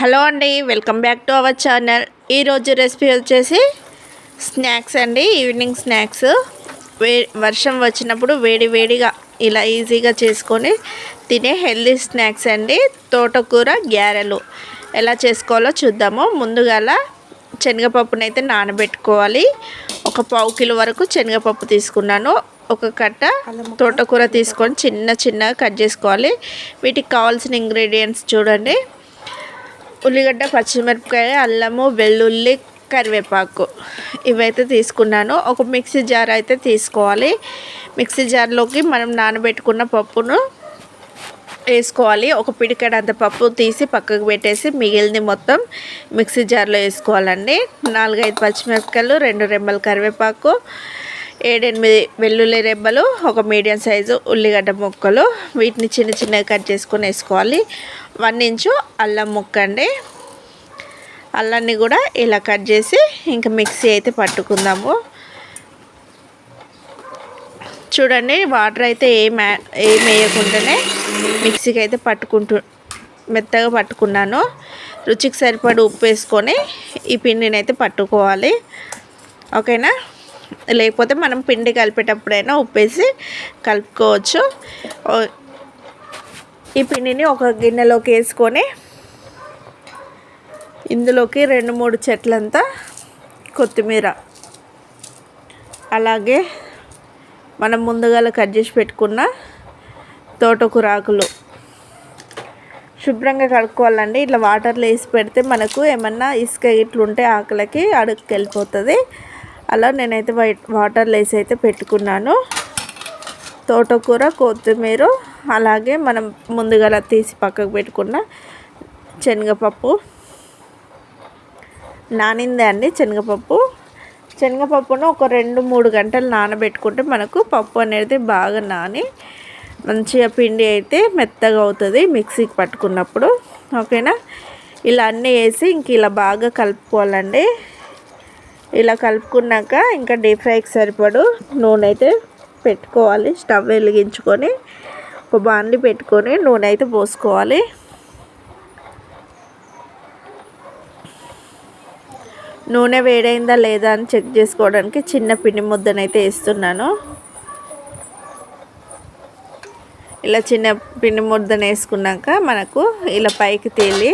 Hello అండి welcome back to our channel. ఈరోజు recipe వచ్చేసి స్నాక్స్ అండి ఈవినింగ్ స్నాక్స్. వే వర్షం వచ్చినప్పుడు వేడి వేడిగా ఇలా ఈజీగా చేసుకొని తినే హెల్దీ స్నాక్స్ అండి. తోటకూర గ్యారెలు. ఎలా చేసుకోవాలో చూద్దాము. ముందుగా శనగపప్పునైతే నానబెట్టుకోవాలి. ఒక పావు కిలో వరకు శనగపప్పు తీసుకున్నాను. ఒక కట్ట తోటకూర తీసుకొని చిన్న చిన్నగా కట్ చేసుకోవాలి. వీటికి కావాల్సిన ఇంగ్రీడియంట్స్ చూడండి. ఉల్లిగడ్డ పచ్చిమిరపకాయ అల్లము వెల్లుల్లి కరివేపాకు. ఇవైతే తీసుకున్నాను. ఒక మిక్సీ జార్ అయితే తీసుకోవాలి. మిక్సీ జార్లోకి మనం నానబెట్టుకున్న పప్పును వేసుకోవాలి. ఒక పిడికడంత పప్పు తీసి పక్కకు పెట్టేసి మిగిలింది మొత్తం మిక్సీ జార్లో వేసుకోవాలండి. నాలుగైదు పచ్చిమిరపకాయలు రెండు రెమ్మల కరివేపాకు ఏడెనిమిది వెల్లుల్లి రెబ్బలు ఒక మీడియం సైజు ఉల్లిగడ్డ ముక్కలు. వీటిని చిన్న చిన్నగా కట్ చేసుకొని వేసుకోవాలి. వన్ ఇంచు అల్లం ముక్క అండి. అల్లాన్ని కూడా ఇలా కట్ చేసి ఇంకా మిక్సీ అయితే పట్టుకుందాము. చూడండి వాటర్ అయితే ఏం ఏం వేయకుండానే మిక్సీకి అయితే పట్టుకుంటూ మెత్తగా పట్టుకున్నాను. రుచికి సరిపడి ఉప్పు వేసుకొని ఈ పిండిని అయితే పట్టుకోవాలి. ఓకేనా? లేకపోతే మనం పిండి కలిపేటప్పుడైనా ఉప్పేసి కలుపుకోవచ్చు. ఈ పిండిని ఒక గిన్నెలోకి వేసుకొని ఇందులోకి రెండు మూడు చెట్లంతా కొత్తిమీర. అలాగే మనం ముందుగా కట్ చేసి పెట్టుకున్న తోటకూరాకులు. శుభ్రంగా కడుక్కోవాలండి. ఇట్లా వాటర్లో వేసి పెడితే మనకు ఏమన్నా ఇసుక ఇట్లుంటే ఆకులకి అడుగుకెళ్ళిపోతుంది అలా నేనైతే వైట్ వాటర్ లేసి అయితే పెట్టుకున్నాను. తోటకూర కొత్తిమీర అలాగే మనం ముందుగా తీసి పక్కకు పెట్టుకున్న శనగపప్పు. నానిందే అండి శనగపప్పు. శనగపప్పును ఒక రెండు మూడు గంటలు నానబెట్టుకుంటే మనకు పప్పు అనేది బాగా నాని మంచిగా పిండి అయితే మెత్తగా అవుతుంది మిక్సీకి పట్టుకున్నప్పుడు. ఓకేనా? ఇలా అన్నీ వేసి ఇంక ఇలా బాగా కలుపుకోవాలండి. ఇలా కలుపుకున్నాక ఇంకా డీప్ ఫ్రైకి సరిపడు నూనె అయితే పెట్టుకోవాలి. స్టవ్ వెలిగించుకొని ఒక బాండి పెట్టుకొని నూనె అయితే పోసుకోవాలి. నూనె వేడైందా లేదా అని చెక్ చేసుకోవడానికి చిన్న పిండి ముద్దనైతే వేస్తున్నాను. ఇలా చిన్న పిండి ముద్దను వేసుకున్నాక మనకు ఇలా పైకి తేలి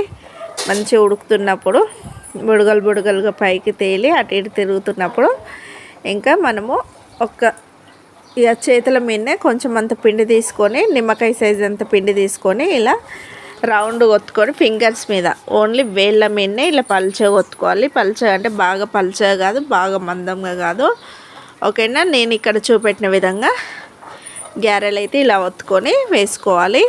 మంచిగా ఉడుకుతున్నప్పుడు బుడగలు బుడగలుగా పైకి తేలి అటు ఇటు తిరుగుతున్నప్పుడు ఇంకా మనము ఒక ఇక చేతుల మీదనే కొంచెం అంత పిండి తీసుకొని నిమ్మకాయ సైజ్ అంత పిండి తీసుకొని ఇలా రౌండ్ కొత్తుకొని ఫింగర్స్ మీద ఓన్లీ వేళ్ళ మీదనే ఇలా పల్చగా కొత్తుకోవాలి పల్చగా అంటే బాగా పల్చగా కాదు బాగా మందంగా కాదు. ఓకేనా? నేను ఇక్కడ చూపెట్టిన విధంగా గ్యారెలు అయితే ఇలా ఒత్తుకొని వేసుకోవాలి.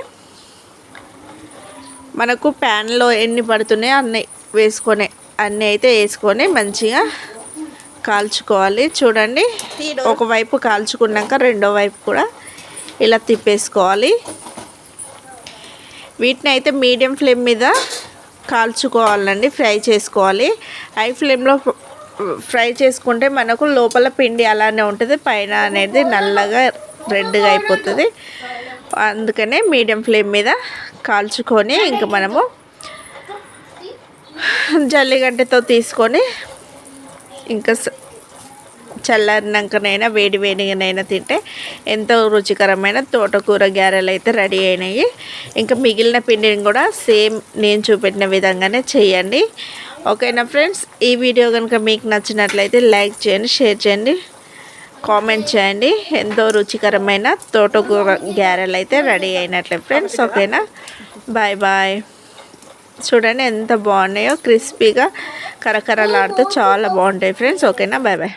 మనకు ప్యాన్లో ఎన్ని పడుతున్నాయో అన్నీ వేసుకొని అన్నీ అయితే వేసుకొని మంచిగా కాల్చుకోవాలి. చూడండి ఒకవైపు కాల్చుకున్నాక రెండో వైపు కూడా ఇలా తిప్పేసుకోవాలి. వీటిని అయితే మీడియం ఫ్లేమ్ మీద కాల్చుకోవాలండి ఫ్రై చేసుకోవాలి. హై ఫ్లేమ్లో ఫ్రై చేసుకుంటే మనకు లోపల పిండి అలానే ఉంటుంది పైన అనేది నల్లగా రెడ్గా అయిపోతుంది. అందుకనే మీడియం ఫ్లేమ్ మీద కాల్చుకొని ఇంకా మనము జల్లిగడ్డతో తీసుకొని ఇంకా చల్లారినాకనైనా వేడి వేడిగానైనా తింటే ఎంతో రుచికరమైన తోటకూర గారెలు అయితే రెడీ అయినాయి. ఇంకా మిగిలిన పిండిని కూడా సేమ్ నేను చూపెట్టిన విధంగానే చేయండి. ఓకేనా ఫ్రెండ్స్? ఈ వీడియో కనుక మీకు నచ్చినట్లయితే లైక్ చేయండి షేర్ చేయండి కామెంట్ చేయండి. ఎంతో రుచికరమైన తోటకూర గ్యారెలు అయితే రెడీ అయినట్లే ఫ్రెండ్స్. ఓకేనా? Bye bye. చూడండి ఎంత బాగున్నాయో క్రిస్పీగా కరకరలాడుతూ చాలా బాగుంటాయి ఫ్రెండ్స్. ఓకేనా? Bye bye